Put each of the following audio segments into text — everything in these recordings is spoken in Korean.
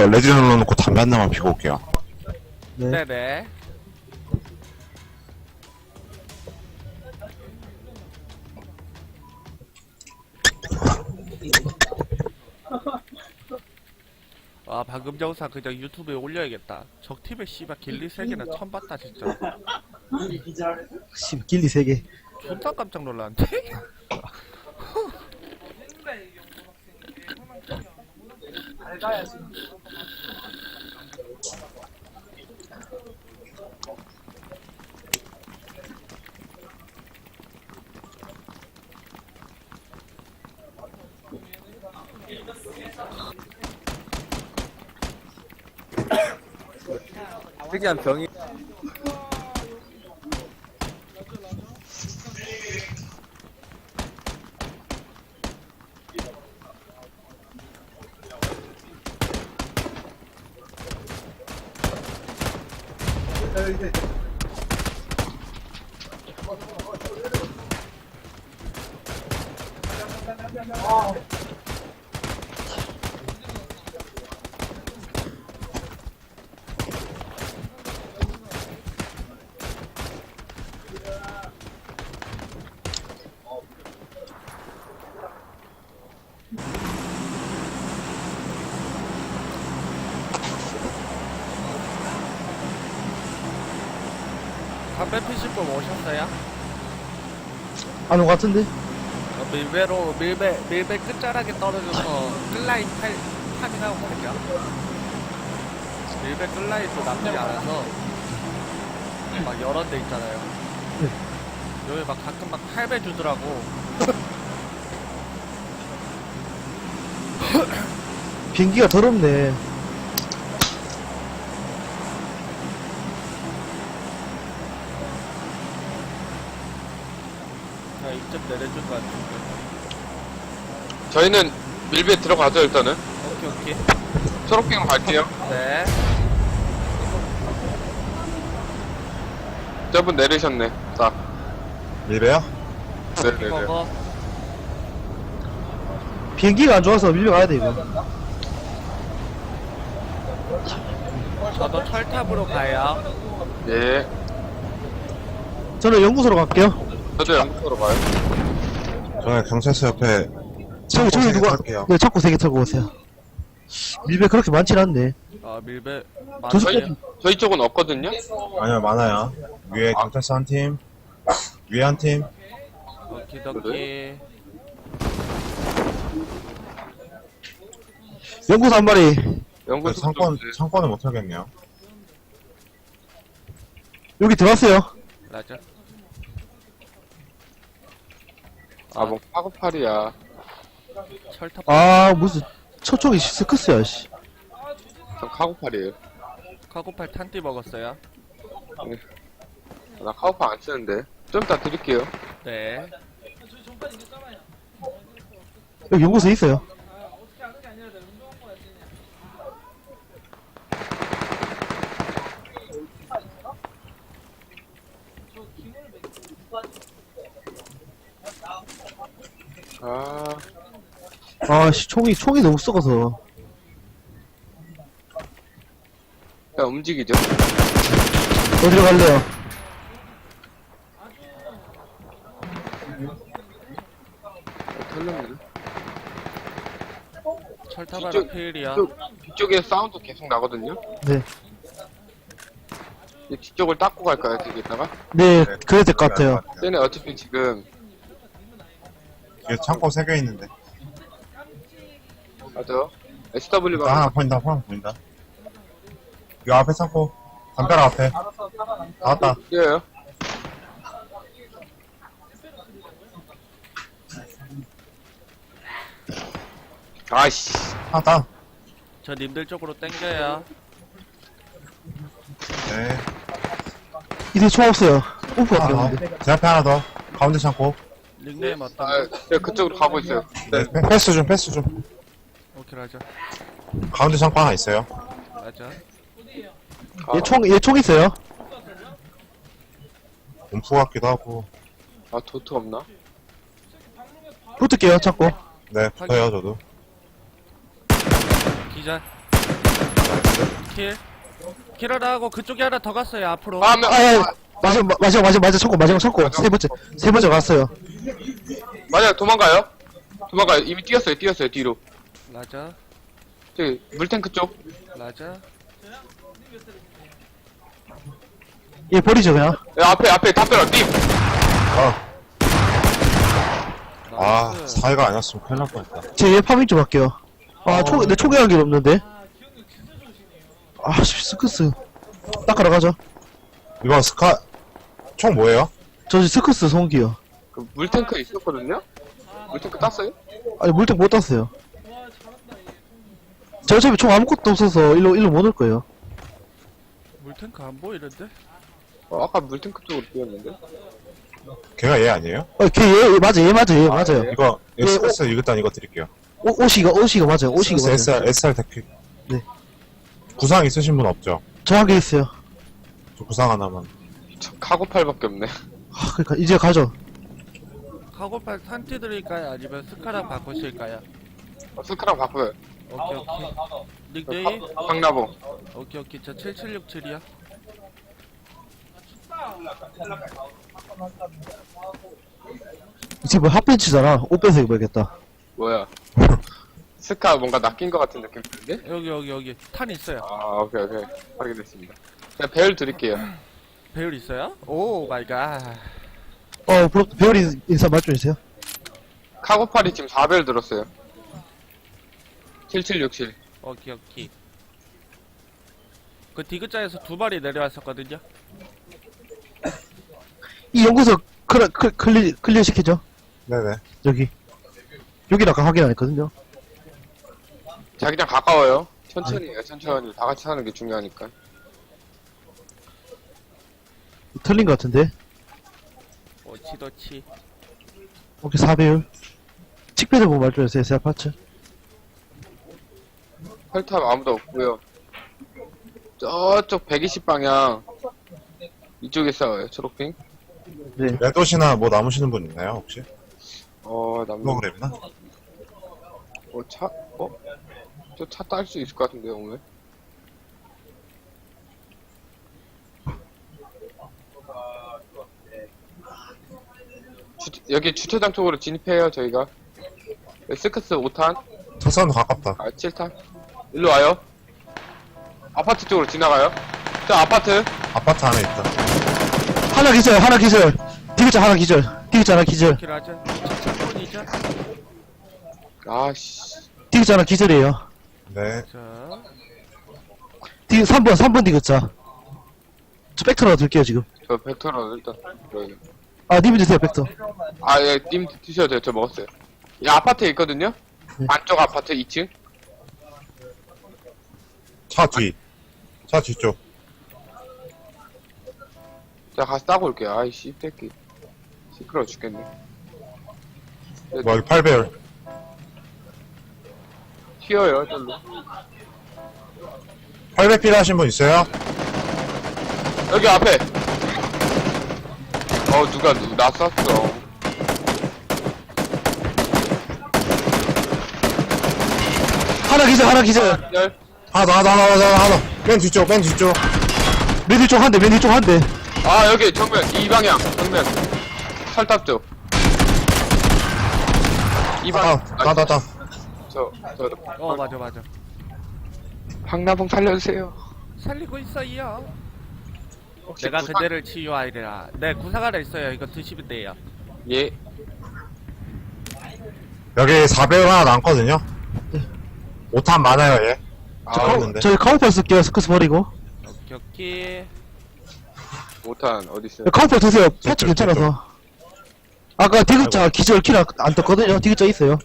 저 레지 눌러놓고 담배 한 대만 피고 올게요. 네. 네네. 아 방금 영상 그냥 유튜브에 올려야겠다. 적팀의 씨발 길리 세 개는 처음 봤다 진짜. 씨, 길리 3개. 존나 깜짝 놀랐는데? 특이한 병이 담배 피실 분 오셨어요? 안온 것 같은데? 어, 밀배로 밀배 밀배 끝자락에 떨어져서 끌라인 탈 타밍하고 가죠. 밀배 끌라인도 나쁘지 않아서 막 여러 데 있잖아요. 여기 막 가끔 막 8배 주더라고. 비행기가 더럽네. 야 이쯤 내려줄 것 같은데. 저희는 밀배 들어가죠 일단은 오케이 오케이. 초록빙 갈게요 네. 저분 내리셨네 자 밀배요? 네네네 먹어. 비행기가 안 좋아서 밀려 가야 돼, 이거. 저도 철탑으로 가요. 예 저는 연구소로 갈게요. 저도 연구소로 가요 저는 경찰서 옆에 저기, 저기 세개 누가, 탈게요. 네, 자꾸 3개 타고 오세요. 밀배 그렇게 많진 않네. 아 밀배 두 많아요. 개, 저희 쪽은 없거든요 아니요 많아요. 위에 경찰서 한 팀, 위에 한 팀. 오키도키. 연구소 한 마리. 그 연구소 상권 쪽 상권을 못 하겠네요. 여기 들어왔어요. 맞아. 아뭐 카고팔이야 철탑. 아, 무슨, 저쪽이 스크스야, 씨. 전 카고팔이에요 카고팔 탄띠 먹었어요. 나 카고팔 안 쓰는데 좀 이따 드릴게요 네. 여기 연구소 있어요. 아 아, 씨, 총이, 총이 너무 썩어서. 그냥 움직이죠 어디로 갈래요? 털렸네 뒤쪽- 페일이야. 뒤쪽, 뒤쪽에 사운드 계속 나거든요 네. 이 뒤쪽을 닦고 갈까요 뒤에다가 네, 그래야 될 것 같아요. 쟤네 어차피 지금 뒤에 창고 세 개 있는데. 맞아 나 SW가 하나 보인다, 하나 보인다. 이 앞에 창고. 담벼락 앞에. 나왔다. 뛰어요 아이씨 하나 다운. 저 님들 쪽으로 땡겨요. 네. 이제 총 없어요. 오프 하나 같은데. 더. 제 앞에 하나 더. 가운데 창고. 닉네임 어떤 아, 거? 네, 그쪽으로 가고 있어요. 네, 패- 패스 좀, 패스 좀. 라자. 가운데 창고 하나 있어요. 맞아. 아, 얘 총, 얘 총 있어요. 움프 같기도 하고. 아, 도트 없나? 붙을게요, 찾고. 네, 붙어요, 저도. 기자. 킬. 킬 하나 하고 그쪽에 하나 더 갔어요, 앞으로. 아, 한 명. 아, 아, 마지막, 마- 마지막, 마지막, 마지막 성공, 마지막 성공. 세 번째, 세 번째 갔어요. 맞아요, 도망가요. 도망가요. 이미 뛰었어요, 뛰었어요, 뒤로. 라자, 저기, 물탱크 쪽. 라자. 얘 버리죠, 그냥. 야, 앞에, 앞에 담벼락, 님! 아, 아, 나이스. 사이가 아니었으면 큰일 날 뻔했다. 제얘 파밍 좀 할게요. 아, 초, 내 초계한 게 없는데. 아, 씨, 스크스. 닦으러 가죠. 이거 스카, 총 뭐예요? 저 지금 스크스 송기요. 그 물탱크 있었거든요? 물탱크 땄어요? 아니, 물탱 못 땄어요. 저 어차피 총 아무것도 없어서 일로, 일로 못 올 거예요. 물탱크 안 보이는데? 어, 아까 물탱크 쪽으로 뛰었는데? 걔가 얘 아니에요? 어, 걔, 얘, 얘 맞아, 얘 맞아, 얘 맞아요. 이거, 예, SS 일단 이거 드릴게요. 오, 오시가, 오시가 맞아요, 오시가 맞아요. SR, SR 데크. 네. 구상 있으신 분 없죠? 저한개 있어요. 저 구상 하나만. 저 카고팔밖에 없네. 아, 그니까, 이제 가죠. 카고팔 산티 드릴까요? 아니면 스카랑 바꾸실까요? 어, 스크랑 바꿔요. 오케이, 오케이. 닉네임? 황나봉. 오케이, 오케이. 저 7767이요. 지금 뭐 핫벤치잖아. 옷 빼서 입어야겠다. 뭐야. 스카 뭔가 낚인 것 같은 느낌 드는데? 여기, 여기, 여기. 탄 있어요. 아, 오케이, 오케이. 확인됐습니다. 그냥 배열 드릴게요. 배율 있어요? 오 마이 갓. 어, 부럽, 배우리 인사 말좀 해주세요. 카고팔이 지금 4배열 들었어요. 7767. 오케이, 오케이. 그 디귿자에서 두 마리 내려왔었거든요. 이 연구소 클, 클, 클리, 클리어 시키죠. 네네. 여기. 여기를 아까 확인 안 했거든요. 자기장 가까워요. 천천히 해요, 천천히. 다 같이 하는 게 중요하니까. 틀린 것 같은데. 오치도치. 오케이, 4배율. 칙배들 보고 말좀 해주세요, 제 아파트. 혈탑 아무도 없고요. 저쪽 120방향. 이쪽에 싸워요, 초록핑. 네. 레도시나 뭐 남으시는 분 있나요, 혹시? 어, 남, 프로그램이나? 어, 차, 어? 저 차 딸 수 있을 것 같은데요, 오늘? 주, 여기 주차장 쪽으로 진입해요, 저희가. 네, 스크스 5탄, 터선 가깝다. 아, 7탄. 일로 와요. 아파트 쪽으로 지나가요. 저 아파트. 아파트 안에 있다. 하나 기절, 하나 기절. 디귿자 하나 기절. 디귿자 하나 기절. 아씨. 디귿자 하나 기절이에요. 네. 자. 디, 3번, 3번 디귿자. 저 벡터로 들게요, 지금. 저 벡터로 일단. 들어요. 아, 님이 드세요, 벡터. 아, 예, 님 드셔도 돼요. 저 먹었어요. 이 아파트에 있거든요? 네. 안쪽 아파트 2층? 차 뒤. 차 뒤쪽. 제가 가서 따고 올게요. 아이, 씨 새끼. 시끄러워 죽겠네. 뭐, 여기 8배열. 튀어요, 절로. 8배 필요하신 분 있어요? 여기 앞에! 어, 누가, 누, 나 쐈어. 하나 기절, 하나 기절. 열? 하나 더, 하나 더, 하나 더, 하나 더. 맨 뒤쪽, 맨 뒤쪽. 맨 뒤쪽 한 대, 맨 뒤쪽 한 대. 아, 여기 정면, 이 방향, 정면. 철탑 쪽. 이 아, 방향. 다, 다, 다. 저, 저, 어, 맞아, 맞아. 황나봉 살려주세요. 살리고 있어요. 혹시 내가 부상- 그대를 치유하리라. 네, 구상 하나 있어요. 이거 드시면 돼요. 예. 여기 4배열 하나 남거든요? 5탄 많아요, 얘. 아, 저- 있는데. 저희 카우팔 쓸게요, 스크스 버리고. 오케이, 오케이. 못한, 어딨어요? 카우팔 드세요, 패치 저쪽, 괜찮아서. 아까 디귿자 기절 킬안 떴거든요, 디귿자 있어요.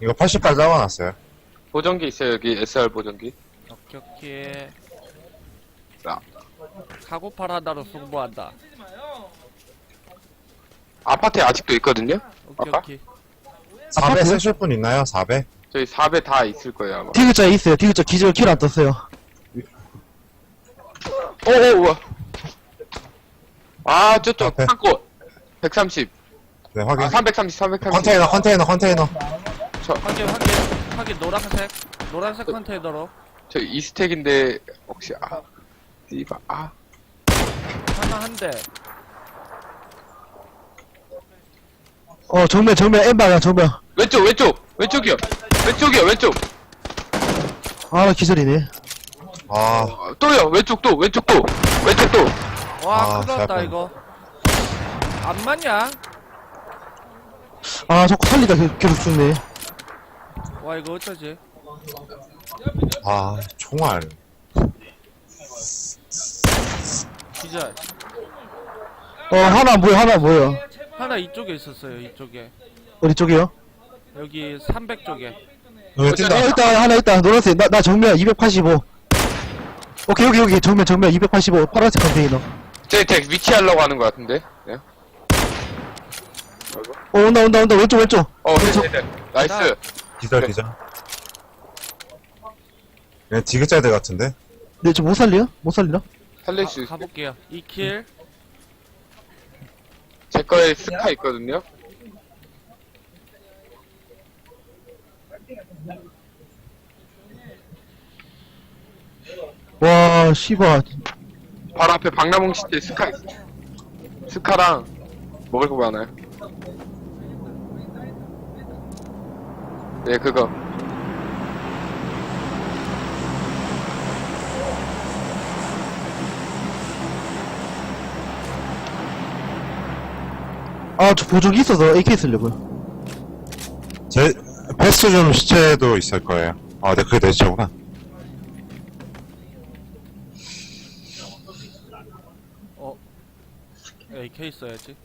이거 80발 잡아놨어요. 보정기 있어요, 여기. SR 보정기. 오케이, 오케이. 자. 카고팔 하나로 승부한다. 아파트에 아직도 있거든요? 오케이, 아까? 오케이. 4배 아파트? 쓰실 분 있나요? 4배? 저희 4배 다 있을 거예요, 아마. 디귿자 있어요, 디귿자 기절 킬안 떴어요. 오오 우와 아 저쪽 앞에. 창고 130 네, 확인. 아 330 330 컨테이너, 컨테이너, 컨테이너. 확인, 확인. 확인, 노란색. 노란색 컨테이너로. 저 이스택인데 혹시 아 이봐 아 하나 한 대. 어 정면 정면 엠바야 정면 왼쪽 왼쪽 왼쪽이요 왼쪽이요 왼쪽 아 나 기절이네 아, 어, 또요 왼쪽 또 왼쪽 또 왼쪽 또 와, 아, 큰일 났다, 잘 이거. 안 맞냐? 아 자꾸 살리다 계- 계속 죽네 와, 이거 어쩌지? 아, 총알. 기절. 어 하나 뭐야 하나 뭐야 하나 이쪽에 있었어요, 이쪽에. 어디 쪽이요? 여기 300쪽에. 어 뛴다. 있다. 하나 있다. 노란색. 나, 나 정면 285 오케이 여기 여기 정면 정면 285 파란색 컨테이너. 제, 제 위치하려고 하는 것 같은데? 네. 어 온다 온다 온다. 왼쪽 왼쪽. 어 네네네. 나이스. 기절, 기절. 얘 디귿자들 같은데? 네저못 살려? 못 살리나? 살릴 수 있어 가볼게요. 2킬. 제 거에 스카 있거든요 와 씨발. 바로 앞에 박나봉 시대 스카 있어 스카랑 먹을 거 많아요. 네 그거. 아 저 보조기 있어서 AK 쓰려고요. 제, 패스 좀 시체도 있을 거예요. 아, 네, 그게 내 시체구나. 어. AK 써야지.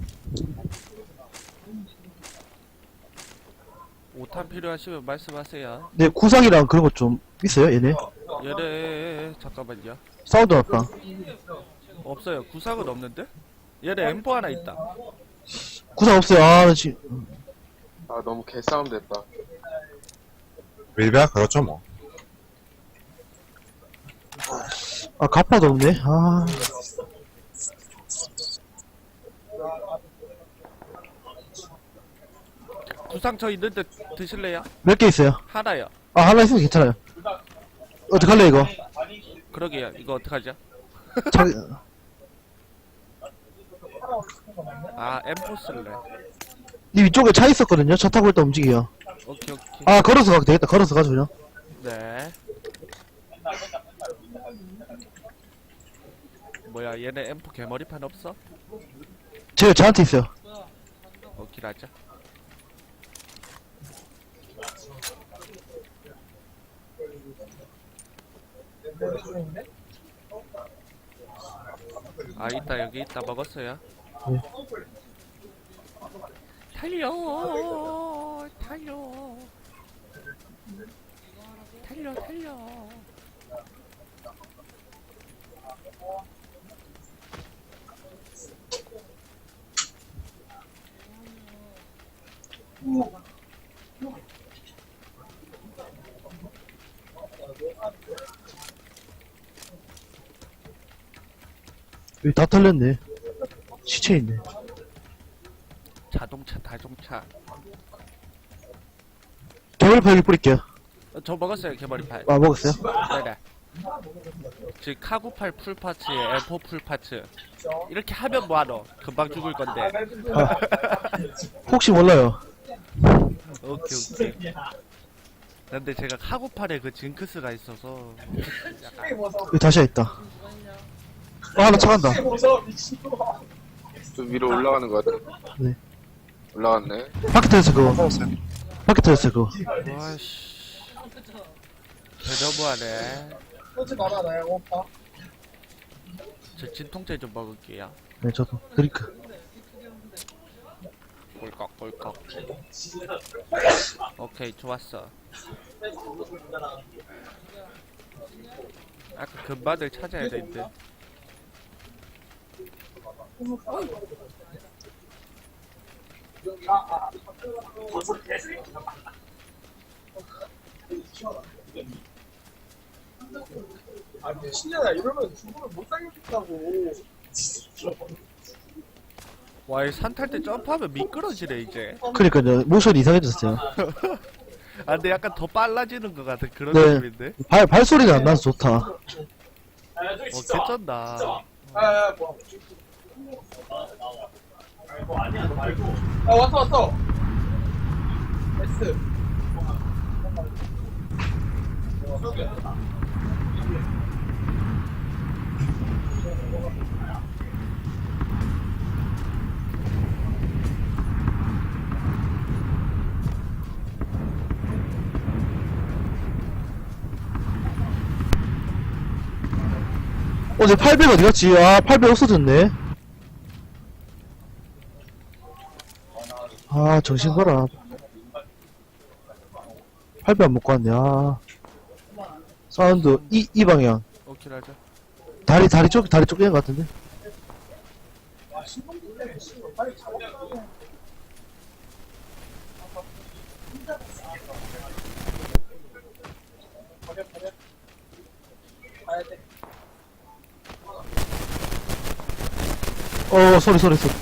5탄 필요하시면 말씀하세요. 네 구상이랑 그런 거좀 있어요 얘네 얘네, 잠깐만요. 사운드 났다 없어요. 구상은 없는데? 얘네 M4 하나 있다. 구상 없어요 아 나 지금 아 너무 개싸움 됐다 밀배야 그렇죠, 뭐. 아 가파도 없네 아 구상 저 있는데 드실래요? 몇 개 있어요? 하나요. 아 하나 있으면 괜찮아요 어떡할래 이거 그러게요. 이거 어떡하죠? 자, 아, M4 쓸래. 니 위쪽에 차 있었거든요 차 타고 일단 움직여 오케이, 오케이. 아 걸어서 가도 되겠다 걸어서 가죠 그냥 네. 뭐야, 얘네 M4 개머리판 없어? 제가 저한테 있어요 오케이, 하자. 아, 있다, 여기 있다, 먹었어요. 네. 달려, 달려. 달려, 달려. 여기 다 털렸네 시체 있네 자동차, 자동차. 개발파 여기 뿌릴게요 어, 저 먹었어요, 개머리판. 아 먹었어요? 네네. 지금 카구팔 풀파츠에 M4 풀파츠. 이렇게 하면 뭐하노? 금방 죽을 건데. 혹시 몰라요 오케이, 오케이. 근데 제가 카구팔에 그 징크스가 있어서. 약간 여기 다시 있다 아 하나 차간다 좀 위로 올라가는 것 같아 네. 올라갔네 바퀴 터졌어 그거 바퀴 터졌어 그거 와씨. 대너무하네. 저 진통제 좀 먹을게요. 네 저도 드링크 꿀꺽, 꿀꺽. 오케이, 좋았어. 아까 금반을 찾아야 되는데. 와, 이 산탈 때 점프하면 미끄러지네, 이제. 그러니까 요 모션이 이상해졌어요 아 근데 약간 더 빨라지는 것 같은 그런 네. 느낌인데 발, 발소리가 안 나서 좋다. 어 개쩐다 아 왔어 왔어 S 어, 내800 어디 갔지? 아, 800 없어졌네. 아, 정신 거라. 800안 먹고 왔네, 아. 사운드, 이, 이 방향. 오케이 하자 다리, 다리 쪽, 다리 쪽 있는 것 같은데? 어, 소리, 소리, 소리.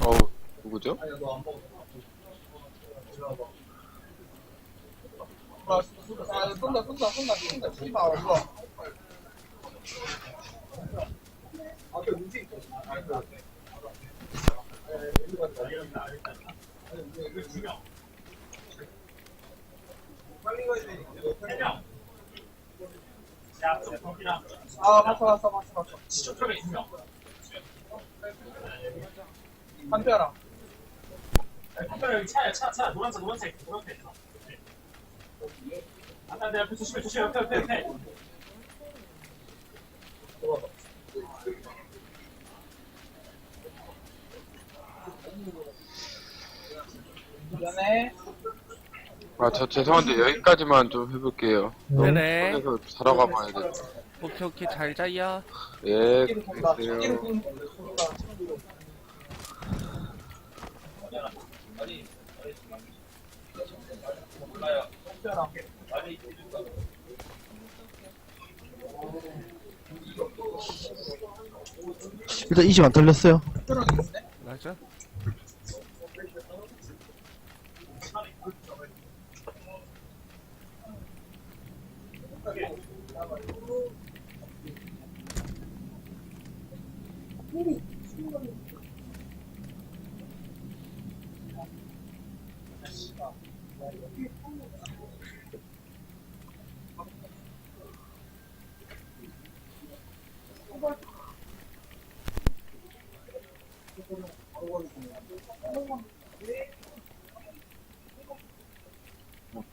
어우, 누구죠? 아 쏜다 쏜다 쏜다 쏜다. 씨발 이거 아 봤어. 봤어 봤어 봤어 한뼈라 아까 여기 차야 차, 차 노란색 노란색 노란색. 아까 내 옆에 조심해 조심해. 옆에 옆에 옆에 미안해. 아, 저 죄송한데 여기까지만 좀 해볼게요. 네네. 그래서 자러 가봐야 돼. 오케이 오케이. 잘 자요. 예, 그래요. 일단 20안 털렸어요. 맞아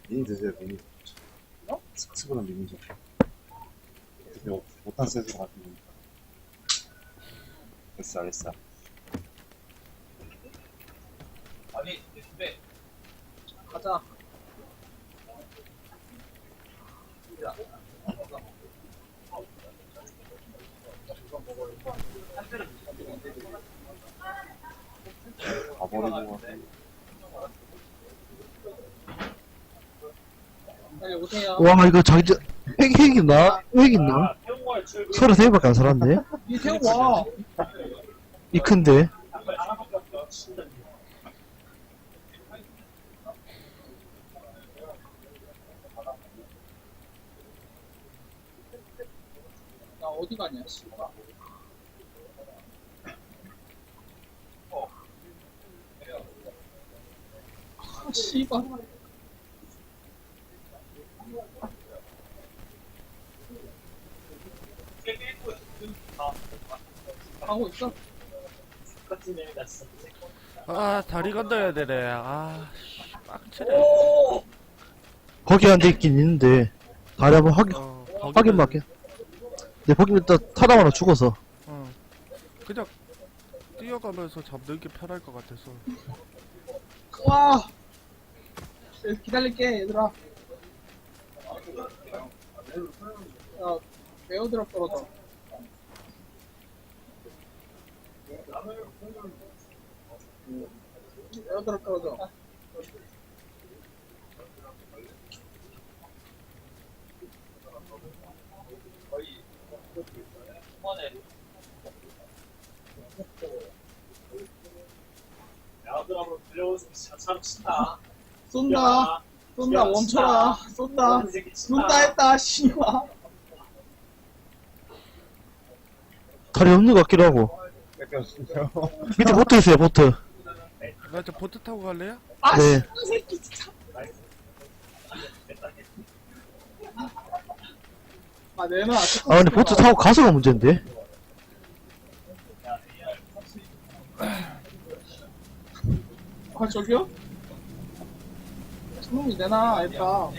미니 드세요, 미니. 어? 스크스보다 미니죠. 못- 못한 센서 같은 거니까. 됐어, 됐어. 가자 가버리고 가고. 빨리 오세요 와, 이거 자기, 저- 핵, 핵 있나? 핵 있나? 서로 세 개밖에 안 살았네. 이태형 와이 큰데. 어디 가냐 씨발 아 씨발. 하고 있어? 아 다리 건너야 되네. 아 씨, 빡치네. 거기 한대 있긴 있는데. 다리 한번 확인, 어 거기는- 확인 받게. 내 거기 일단 타다마나 죽어서. 어. 그냥 뛰어가면서 잡는 게 편할 것 같아서. 와! 기다릴게 얘들아. 야 에어드랍 떨어져 에어드랍 떨어져 사람 친다. 쏜다. 쏜다. 멈춰라. 쏜다. 쏜다 했다. 씨발. 다리 없는 것 같기도 하고. 밑에 보트 있어요, 보트. 나저 보트 타고 갈래요? 아, 네. 이 새끼 진짜. 아, 내놔. 아, 근데 보트 타고 가서가 문제인데. 아, 저기요? 손흥이 내놔, 알파.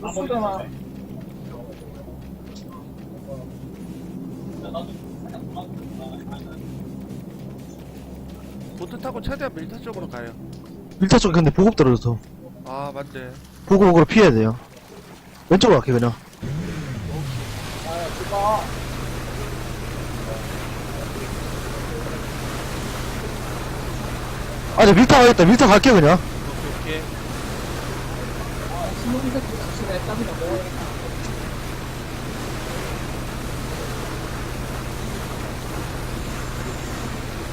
못 쏘잖아. 보트 타고 최대한 밀타 쪽으로 가요. 밀타 쪽 근데 보급 떨어져서. 아 맞네. 보급으로 피해야 돼요. 왼쪽으로 갈게, 그냥. 아, 제발. 아, 저 밀타 가겠다. 밀타 갈게, 그냥. 오케이 오케이. 아, 손흥이 새끼 자신의 땀이나 먹어야겠다.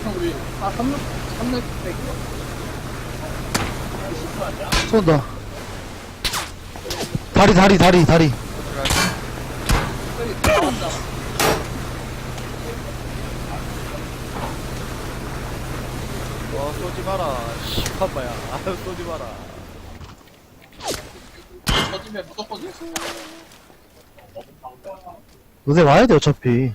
형, 우리, 아, 3렙, 3렙 백 쏜다. 다리, 다리, 다리, 다리. 어 쏘지 마라. 아 쏘지 마라. 터지면 무조건 됐어. 너네 와야 돼, 어차피.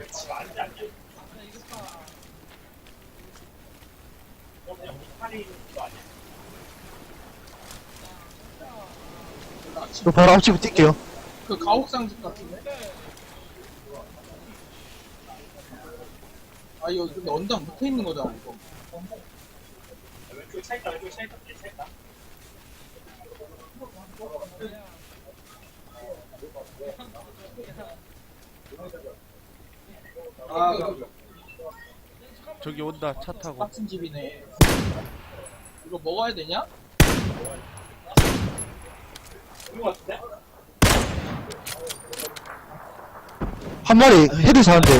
저 바로 앞집에 뛸게요. 그 가옥상 집 같은데? 아, 이거 근데 언덕 밑에 있는 거잖아, 이거. 왼쪽에 차 있다. 왼쪽에 차 있다. 차 있다. 아, 그 저기 온다 차 타고. 같은 집이네. 이거 먹어야 되냐? 한 마리 헤드 사는데.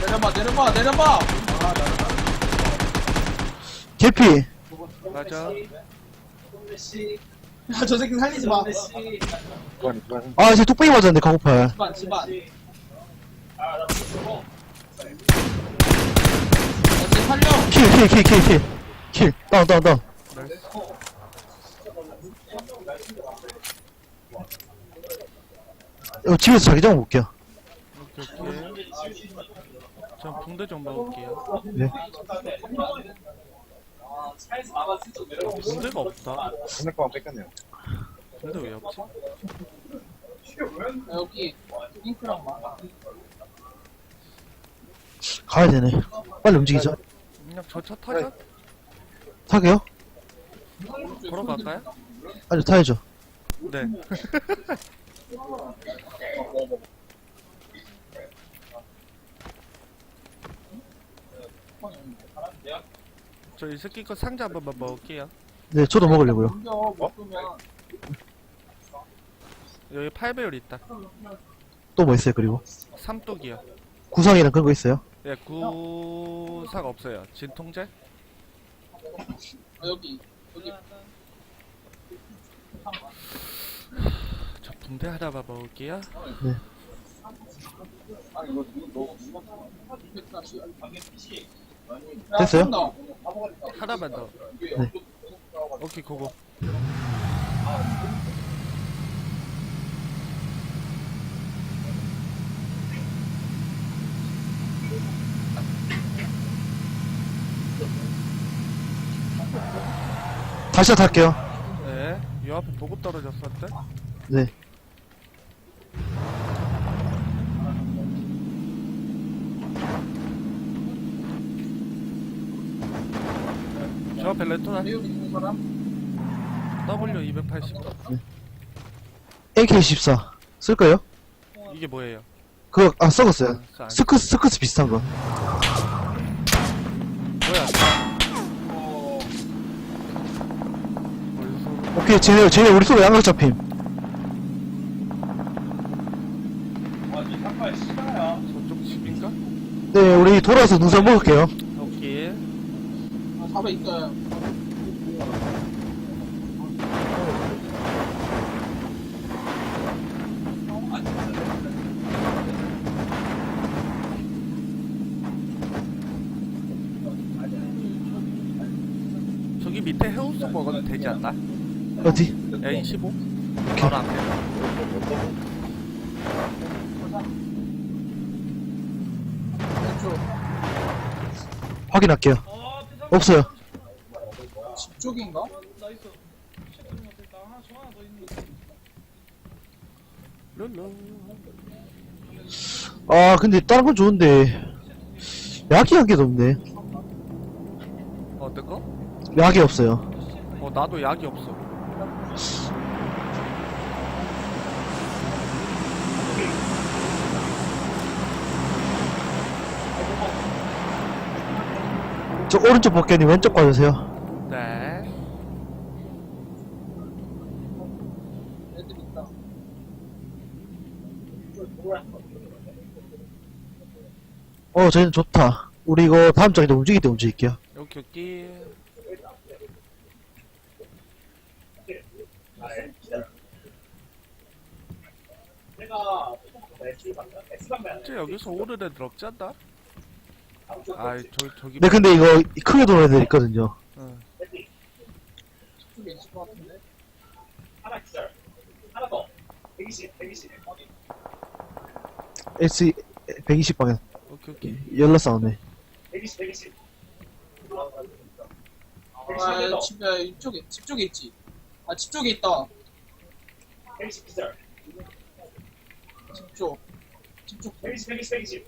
내려봐, 내려봐, 내려봐! 개피. 맞아. 야, 저 새끼 살리지 마. 아, 이제 뚝배기 맞았는데, 가고팔. 집안, 집안. 아, 쟤 살려! 킬, 킬, 킬, 킬, 킬. 킬. 다운, 다운, 다운. 이거 집에서 자기장 볼게요. 오케이 오케이. 전 붕대 좀 먹을게요. 네. 아. 붕대가 없다. 오늘 거만 뺏겼네요. 붕대 왜 없지? 야, 여기, 링크랑 막. 가야 되네. 빨리 움직이자. 그냥 저 차 타자. 타게요? 걸어갈까요? 빨리 타야죠. 네. 저이 새끼 거 상자 한 번 만 먹을게요. 네, 저도 먹으려고요. 끄면. 여기 8배율 있다. 또 뭐 있어요, 그리고? 삼뚝이요. 구상이랑 그런 거 있어요? 예, 구상 없어요. 진통제? 아, 여기, 여기. 저 붕대 하나 만 먹을게요. 아, 이거, 너, 너, 됐어요? 하나만 더. 네. 오케이, 그거. 다시 탈게요. 네. 요 앞에 보급 떨어졌었는데? 네. 저 앞에 레토나 배율 있는 사람? W280. AK14. 쓸까요? 이게 뭐예요? 그거, 아, 썩었어요. 아, 안- 스크스, 스크스 비슷한 거. 뭐야? 어디서 오케이, 쟤네, 쟤네 우리 속에 양각 잡힘. 아. 저쪽 집인가? 네, 우리 돌아서 눈썹 먹을게요. 오케이. 아, 밥에 있어요. 먹어도 되지 않나? 어디? 여기 15? 바로 앞에. 확인할게요. 없어요. 집 쪽인가? 아 근데 다른 건 좋은데 약이 한 개도 없네. 어떤 거? 약이 없어요. 어, 나도 약이 없어. 저 오른쪽 복귀님 왼쪽 봐주세요. 네. 어, 저희는 좋다. 우리 이거 다음 장에도 움직일 때 움직일게요. 여기, 여기. 진짜 여기서 애들 없지 않나? 아이, 저, 저기. 네, 근데 이거 크게 돌아야 돼 있거든요. 응. 쪽에 있을 것 같은데. 하나 기절. 하나 더. 120, 120. S 120 방향. 오케이, 오케이. 열라 싸우네. 120, 120. 아, 집에 이쪽에 집 쪽에 있지. 아, 집 쪽에 있다. 120 기절. 집 쪽. 집 쪽. 120, 120, 120.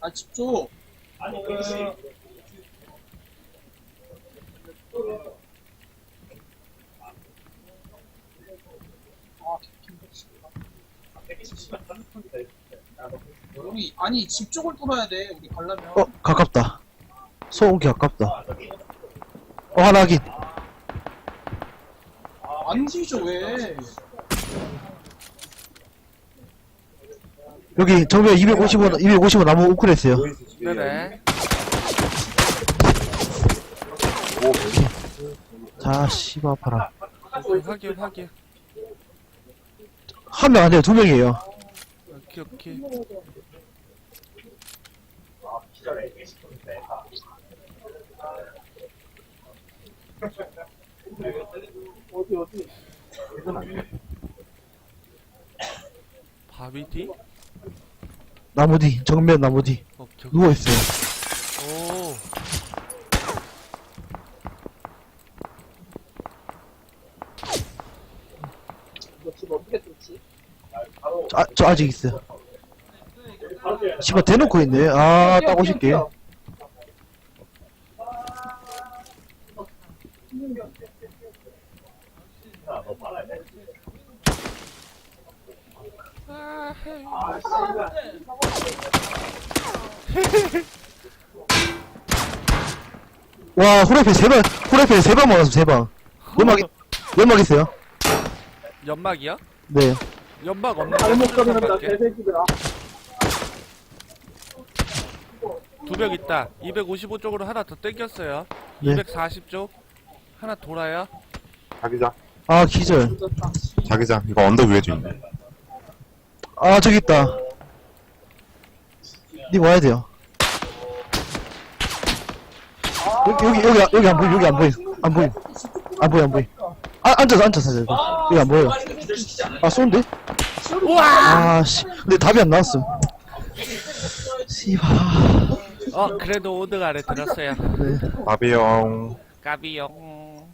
아, 집 쪽. 아니, 120. 아, 120 씨발 다른 편이다. 우리 아니 집 쪽을 뚫어야 돼. 우리 가려면. 어, 가깝다. 소음기 가깝다. 어, 하나 확인. 안 뒤져 왜? 여기 정면 255, 255 나무 우클했어요. 네네. 자, 씨발 아파라. 오케이, 확인, 확인. 한명 아니에요, 두 명이에요. 오케이, 오케이. 뒤? 나무 뒤, 정면 나무 뒤. 오케이, 오케이. 누워 있어요. 오. 이거 집 어떻게 뚫지? 아, 저 아직 있어요. 씨발 대놓고 있네. 아, 따고 싶게. 와, 후라이팬 세 방, 후라이팬 세방 먹었어, 세 방. 연막, 연막 있어요? 연막이야? 네. 연막 없는 거 개새끼들아. 두명 있다. 255 쪽으로 하나 더 땡겼어요. 네. 240쪽 하나 돌아요. 자기장. 아, 기절. 자기장. 이거 언덕 위에 좀 있네. 아, 저기 있다. 니 와야 돼요. 여기, 여기, 여기, 여기 안 보임, 여기 안 보임. 안 보임. 안 보임, 안 보임. 아, 앉아서, 앉아서 이거. 여기 안 보여. 아, 쏜데? 우와! 아, 씨. 근데 답이 안 나왔음. 씨발. 어, 그래도 5등 안에 들었어요. 바비용. 까비용.